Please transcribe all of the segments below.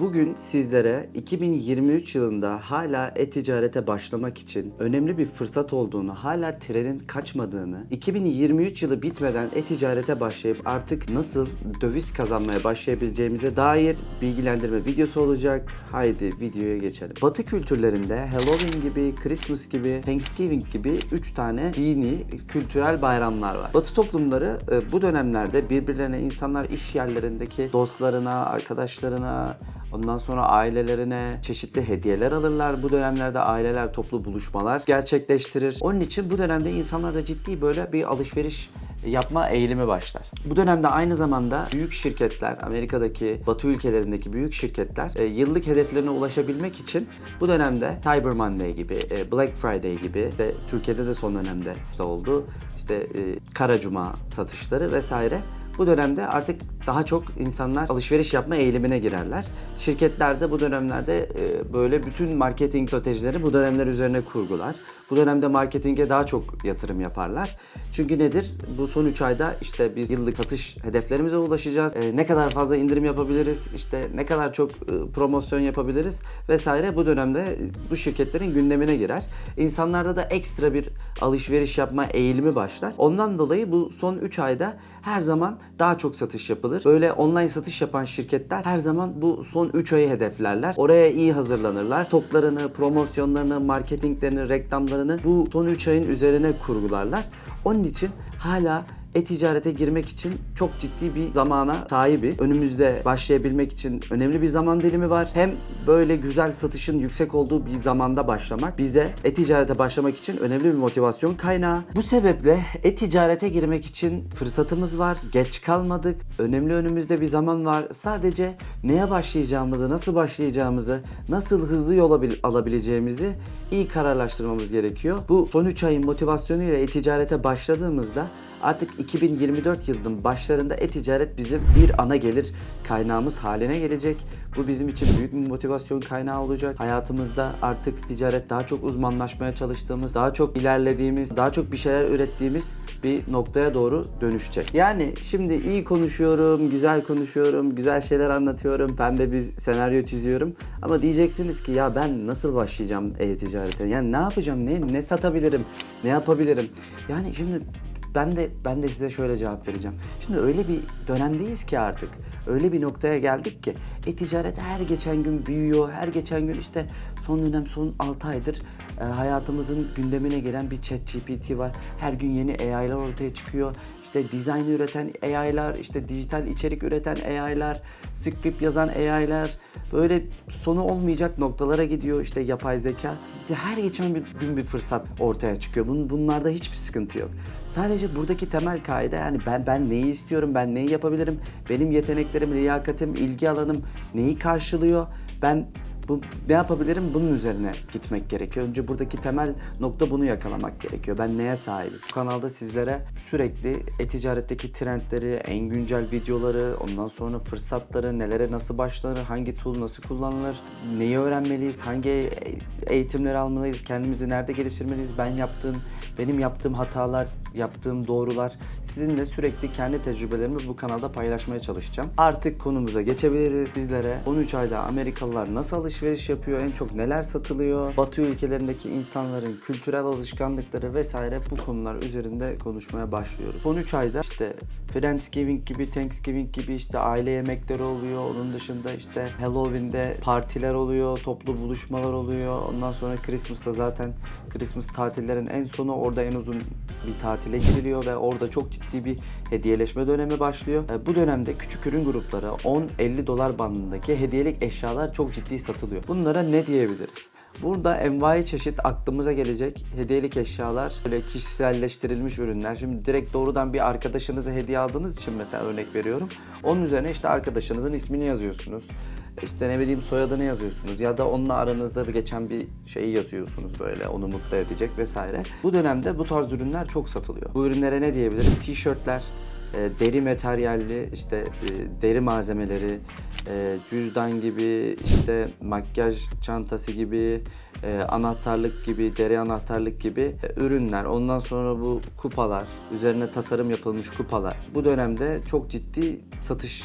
Bugün sizlere 2023 yılında hala e-ticarete başlamak için önemli bir fırsat olduğunu, hala trenin kaçmadığını, 2023 yılı bitmeden e-ticarete başlayıp artık nasıl döviz kazanmaya başlayabileceğimize dair bilgilendirme videosu olacak. Haydi videoya geçelim. Batı kültürlerinde Halloween gibi, Christmas gibi, Thanksgiving gibi 3 tane dini kültürel bayramlar var. Batı toplumları e, bu dönemlerde birbirlerine insanlar iş yerlerindeki dostlarına, arkadaşlarına, Ondan sonra ailelerine çeşitli hediyeler alırlar. Bu dönemlerde aileler toplu buluşmalar gerçekleştirir. Onun için bu dönemde insanlarda ciddi böyle bir alışveriş yapma eğilimi başlar. Bu dönemde aynı zamanda büyük şirketler, Amerika'daki, Batı ülkelerindeki büyük şirketler e, yıllık hedeflerine ulaşabilmek için bu dönemde Cyber Monday gibi, e, Black Friday gibi, de Türkiye'de de son dönemde işte oldu. İşte e, Kara Cuma satışları vesaire bu dönemde artık daha çok insanlar alışveriş yapma eğilimine girerler. Şirketler de bu dönemlerde e, böyle bütün marketing stratejileri bu dönemler üzerine kurgular. Bu dönemde marketinge daha çok yatırım yaparlar. Çünkü nedir? Bu son 3 ayda işte biz yıllık satış hedeflerimize ulaşacağız. E, ne kadar fazla indirim yapabiliriz? İşte ne kadar çok e, promosyon yapabiliriz vesaire bu dönemde bu şirketlerin gündemine girer. İnsanlarda da ekstra bir alışveriş yapma eğilimi başlar. Ondan dolayı bu son 3 ayda her zaman daha çok satış yapılır. Böyle online satış yapan şirketler her zaman bu son 3 ayı hedeflerler. Oraya iyi hazırlanırlar. Toplarını, promosyonlarını, marketinglerini, reklamlarını bu son 3 ayın üzerine kurgularlar. Onun için hala e-ticarete girmek için çok ciddi bir zamana sahibiz. Önümüzde başlayabilmek için önemli bir zaman dilimi var. Hem böyle güzel satışın yüksek olduğu bir zamanda başlamak bize e-ticarete başlamak için önemli bir motivasyon kaynağı. Bu sebeple e-ticarete girmek için fırsatımız var. Geç kalmadık. Önemli önümüzde bir zaman var. Sadece neye başlayacağımızı, nasıl başlayacağımızı, nasıl hızlı yol alabil- alabileceğimizi iyi kararlaştırmamız gerekiyor. Bu son 3 ayın motivasyonuyla e-ticarete başladığımızda Artık 2024 yılının başlarında e-ticaret bizim bir ana gelir kaynağımız haline gelecek. Bu bizim için büyük bir motivasyon kaynağı olacak. Hayatımızda artık ticaret daha çok uzmanlaşmaya çalıştığımız, daha çok ilerlediğimiz, daha çok bir şeyler ürettiğimiz bir noktaya doğru dönüşecek. Yani şimdi iyi konuşuyorum, güzel konuşuyorum, güzel şeyler anlatıyorum, pembe bir senaryo çiziyorum. Ama diyeceksiniz ki ya ben nasıl başlayacağım e-ticarete? Yani ne yapacağım? Ne ne satabilirim? Ne yapabilirim? Yani şimdi ben de ben de size şöyle cevap vereceğim. Şimdi öyle bir dönemdeyiz ki artık. Öyle bir noktaya geldik ki e-ticaret her geçen gün büyüyor. Her geçen gün işte son dönem son 6 aydır e, hayatımızın gündemine gelen bir chat GPT var. Her gün yeni AI'lar ortaya çıkıyor. İşte dizayn üreten AI'lar, işte dijital içerik üreten AI'lar, script yazan AI'lar böyle sonu olmayacak noktalara gidiyor işte yapay zeka. Her geçen bir gün bir fırsat ortaya çıkıyor. Bunun, bunlarda hiçbir sıkıntı yok. Sadece buradaki temel kaide yani ben ben neyi istiyorum, ben neyi yapabilirim, benim yeteneklerim, liyakatim, ilgi alanım neyi karşılıyor, ben bu ne yapabilirim bunun üzerine gitmek gerekiyor. Önce buradaki temel nokta bunu yakalamak gerekiyor. Ben neye sahibim? Bu kanalda sizlere sürekli e-ticaretteki trendleri, en güncel videoları, ondan sonra fırsatları, nelere nasıl başlanır, hangi tool nasıl kullanılır, neyi öğrenmeliyiz, hangi eğitimleri almalıyız, kendimizi nerede geliştirmeliyiz, ben yaptığım, benim yaptığım hatalar, yaptığım doğrular sizinle sürekli kendi tecrübelerimi bu kanalda paylaşmaya çalışacağım. Artık konumuza geçebiliriz. Sizlere 13 ayda Amerikalılar nasıl alışveriş yapıyor, en çok neler satılıyor, Batı ülkelerindeki insanların kültürel alışkanlıkları vesaire bu konular üzerinde konuşmaya başlıyoruz. Son 3 ayda işte Friendsgiving gibi, Thanksgiving gibi işte aile yemekleri oluyor. Onun dışında işte Halloween'de partiler oluyor, toplu buluşmalar oluyor. Ondan sonra Christmas'ta zaten Christmas tatillerin en sonu orada en uzun bir tatile giriliyor ve orada çok ciddi bir hediyeleşme dönemi başlıyor. E, Bu dönemde küçük ürün grupları 10-50 dolar bandındaki hediyelik eşyalar çok ciddi satılıyor. Bunlara ne diyebiliriz? Burada envai çeşit aklımıza gelecek hediyelik eşyalar, böyle kişiselleştirilmiş ürünler. Şimdi direkt doğrudan bir arkadaşınıza hediye aldığınız için mesela örnek veriyorum. Onun üzerine işte arkadaşınızın ismini yazıyorsunuz. İşte ne bileyim soyadını yazıyorsunuz ya da onunla aranızda geçen bir şeyi yazıyorsunuz böyle onu mutlu edecek vesaire. Bu dönemde bu tarz ürünler çok satılıyor. Bu ürünlere ne diyebilirim? Tişörtler, e, deri materyalli işte e, deri malzemeleri, e, cüzdan gibi, işte makyaj çantası gibi, e, anahtarlık gibi, deri anahtarlık gibi e, ürünler. Ondan sonra bu kupalar, üzerine tasarım yapılmış kupalar. Bu dönemde çok ciddi satış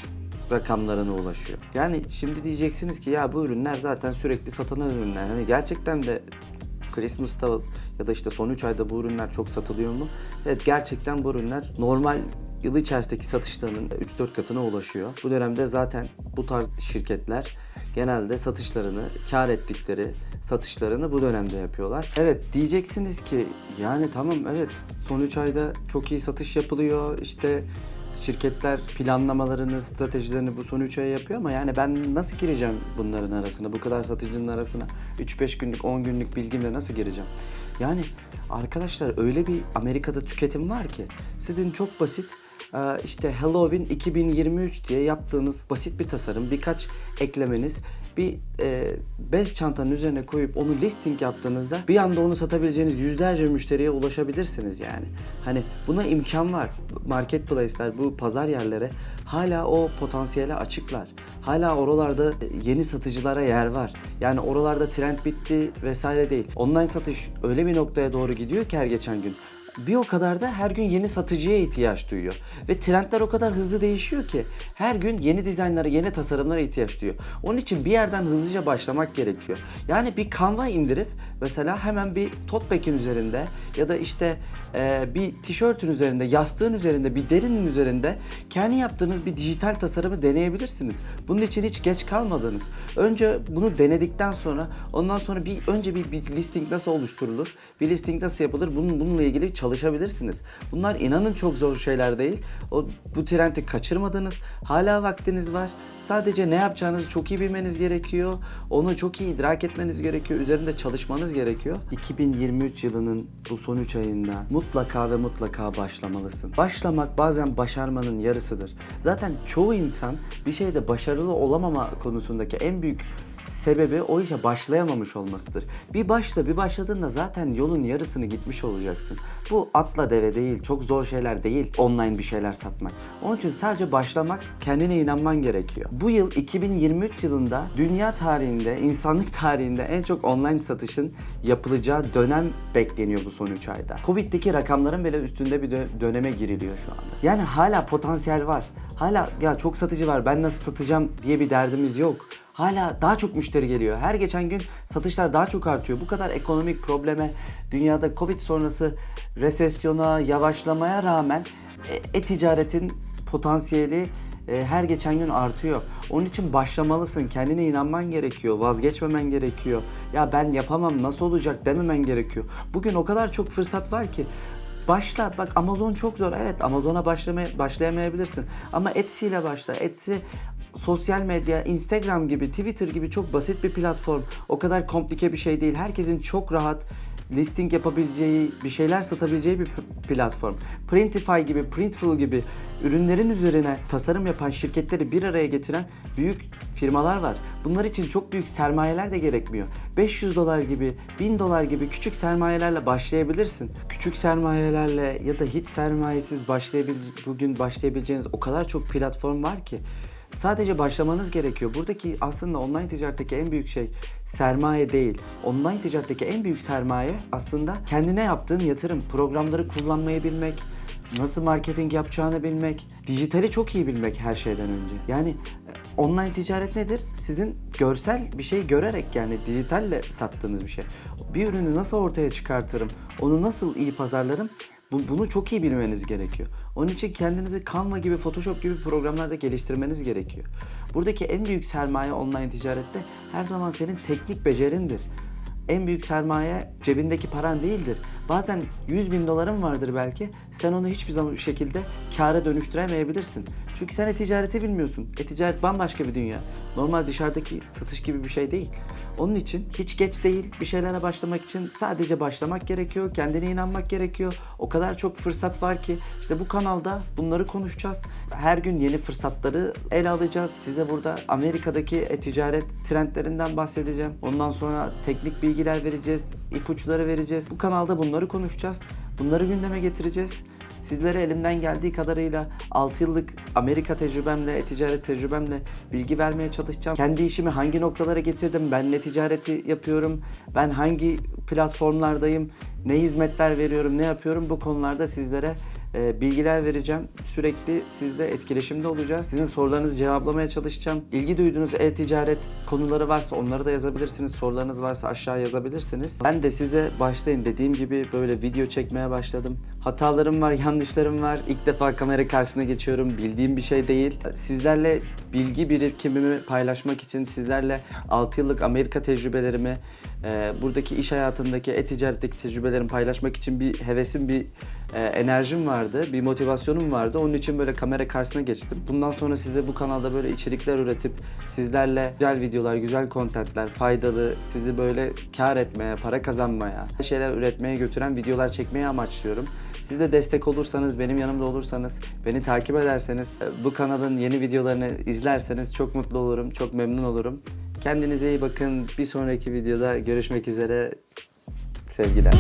rakamlarına ulaşıyor. Yani şimdi diyeceksiniz ki ya bu ürünler zaten sürekli satılan ürünler. Hani gerçekten de Christmas'ta ya da işte son 3 ayda bu ürünler çok satılıyor mu? Evet gerçekten bu ürünler normal yıl içerisindeki satışlarının 3-4 katına ulaşıyor. Bu dönemde zaten bu tarz şirketler genelde satışlarını, kar ettikleri satışlarını bu dönemde yapıyorlar. Evet diyeceksiniz ki yani tamam evet son 3 ayda çok iyi satış yapılıyor. İşte şirketler planlamalarını, stratejilerini bu son 3 ay yapıyor ama yani ben nasıl gireceğim bunların arasına? Bu kadar satıcının arasına 3-5 günlük, 10 günlük bilgimle nasıl gireceğim? Yani arkadaşlar öyle bir Amerika'da tüketim var ki sizin çok basit işte Halloween 2023 diye yaptığınız basit bir tasarım, birkaç eklemeniz bir 5 çantanın üzerine koyup onu listing yaptığınızda bir anda onu satabileceğiniz yüzlerce müşteriye ulaşabilirsiniz yani. Hani buna imkan var. Marketplace'ler, bu pazar yerlere hala o potansiyele açıklar. Hala oralarda yeni satıcılara yer var. Yani oralarda trend bitti vesaire değil. Online satış öyle bir noktaya doğru gidiyor ki her geçen gün. Bir o kadar da her gün yeni satıcıya ihtiyaç duyuyor. Ve trendler o kadar hızlı değişiyor ki her gün yeni dizaynlara, yeni tasarımlara ihtiyaç duyuyor. Onun için bir yerden hızlıca başlamak gerekiyor. Yani bir Canva indirip mesela hemen bir tote bag'in üzerinde ya da işte e, bir tişörtün üzerinde, yastığın üzerinde, bir derinin üzerinde kendi yaptığınız bir dijital tasarımı deneyebilirsiniz. Bunun için hiç geç kalmadınız. Önce bunu denedikten sonra ondan sonra bir önce bir, bir listing nasıl oluşturulur? Bir listing nasıl yapılır? Bunun bununla ilgili çalışabilirsiniz. Bunlar inanın çok zor şeyler değil. O bu trendi kaçırmadınız. Hala vaktiniz var. Sadece ne yapacağınızı çok iyi bilmeniz gerekiyor. Onu çok iyi idrak etmeniz gerekiyor. Üzerinde çalışmanız gerekiyor. 2023 yılının bu son 3 ayında mutlaka ve mutlaka başlamalısın. Başlamak bazen başarmanın yarısıdır. Zaten çoğu insan bir şeyde başarılı olamama konusundaki en büyük sebebi o işe başlayamamış olmasıdır. Bir başla bir başladığında zaten yolun yarısını gitmiş olacaksın. Bu atla deve değil, çok zor şeyler değil online bir şeyler satmak. Onun için sadece başlamak, kendine inanman gerekiyor. Bu yıl 2023 yılında dünya tarihinde, insanlık tarihinde en çok online satışın yapılacağı dönem bekleniyor bu son 3 ayda. Covid'deki rakamların bile üstünde bir dö- döneme giriliyor şu anda. Yani hala potansiyel var. Hala ya çok satıcı var ben nasıl satacağım diye bir derdimiz yok. Hala daha çok müşteri geliyor. Her geçen gün satışlar daha çok artıyor. Bu kadar ekonomik probleme, dünyada Covid sonrası resesyona, yavaşlamaya rağmen e, e-ticaretin potansiyeli e, her geçen gün artıyor. Onun için başlamalısın. Kendine inanman gerekiyor. Vazgeçmemen gerekiyor. Ya ben yapamam nasıl olacak dememen gerekiyor. Bugün o kadar çok fırsat var ki Başla. Bak Amazon çok zor. Evet Amazon'a başlamaya, başlayamayabilirsin. Ama Etsy ile başla. Etsy sosyal medya, Instagram gibi, Twitter gibi çok basit bir platform. O kadar komplike bir şey değil. Herkesin çok rahat listing yapabileceği, bir şeyler satabileceği bir platform. Printify gibi, Printful gibi ürünlerin üzerine tasarım yapan şirketleri bir araya getiren büyük firmalar var. Bunlar için çok büyük sermayeler de gerekmiyor. 500 dolar gibi, 1000 dolar gibi küçük sermayelerle başlayabilirsin. Küçük sermayelerle ya da hiç sermayesiz başlayabil bugün başlayabileceğiniz o kadar çok platform var ki. Sadece başlamanız gerekiyor. Buradaki aslında online ticaretteki en büyük şey sermaye değil. Online ticaretteki en büyük sermaye aslında kendine yaptığın yatırım. Programları kullanmayı bilmek, nasıl marketing yapacağını bilmek, dijitali çok iyi bilmek her şeyden önce. Yani e, online ticaret nedir? Sizin görsel bir şey görerek yani dijitalle sattığınız bir şey. Bir ürünü nasıl ortaya çıkartırım? Onu nasıl iyi pazarlarım? Bu- Bunu çok iyi bilmeniz gerekiyor. Onun için kendinizi Canva gibi, Photoshop gibi programlarda geliştirmeniz gerekiyor. Buradaki en büyük sermaye online ticarette her zaman senin teknik becerindir. En büyük sermaye cebindeki paran değildir. Bazen 100 bin doların vardır belki. Sen onu hiçbir zaman şekilde kâra dönüştüremeyebilirsin. Çünkü sen e-ticareti bilmiyorsun. E-ticaret bambaşka bir dünya. Normal dışarıdaki satış gibi bir şey değil. Onun için hiç geç değil bir şeylere başlamak için sadece başlamak gerekiyor. Kendine inanmak gerekiyor. O kadar çok fırsat var ki işte bu kanalda bunları konuşacağız. Her gün yeni fırsatları ele alacağız. Size burada Amerika'daki e-ticaret trendlerinden bahsedeceğim. Ondan sonra teknik bilgiler vereceğiz, ipuçları vereceğiz. Bu kanalda bunları konuşacağız. Bunları gündeme getireceğiz. Sizlere elimden geldiği kadarıyla 6 yıllık Amerika tecrübemle, e-ticaret tecrübemle bilgi vermeye çalışacağım. Kendi işimi hangi noktalara getirdim, ben ne ticareti yapıyorum, ben hangi platformlardayım, ne hizmetler veriyorum, ne yapıyorum bu konularda sizlere e, bilgiler vereceğim. Sürekli sizle etkileşimde olacağız. Sizin sorularınızı cevaplamaya çalışacağım. İlgi duyduğunuz e-ticaret konuları varsa onları da yazabilirsiniz. Sorularınız varsa aşağı yazabilirsiniz. Ben de size başlayın dediğim gibi böyle video çekmeye başladım. Hatalarım var, yanlışlarım var. İlk defa kamera karşısına geçiyorum. Bildiğim bir şey değil. Sizlerle bilgi birikimimi paylaşmak için sizlerle 6 yıllık Amerika tecrübelerimi, e, buradaki iş hayatındaki e-ticaretteki tecrübelerimi paylaşmak için bir hevesim, bir e, enerjim vardı, bir motivasyonum vardı. Onun için böyle kamera karşısına geçtim. Bundan sonra size bu kanalda böyle içerikler üretip sizlerle güzel videolar, güzel kontentler, faydalı, sizi böyle kar etmeye, para kazanmaya, şeyler üretmeye götüren videolar çekmeyi amaçlıyorum. Siz de destek olursanız, benim yanımda olursanız, beni takip ederseniz, bu kanalın yeni videolarını izlerseniz çok mutlu olurum, çok memnun olurum. Kendinize iyi bakın. Bir sonraki videoda görüşmek üzere. Sevgiler.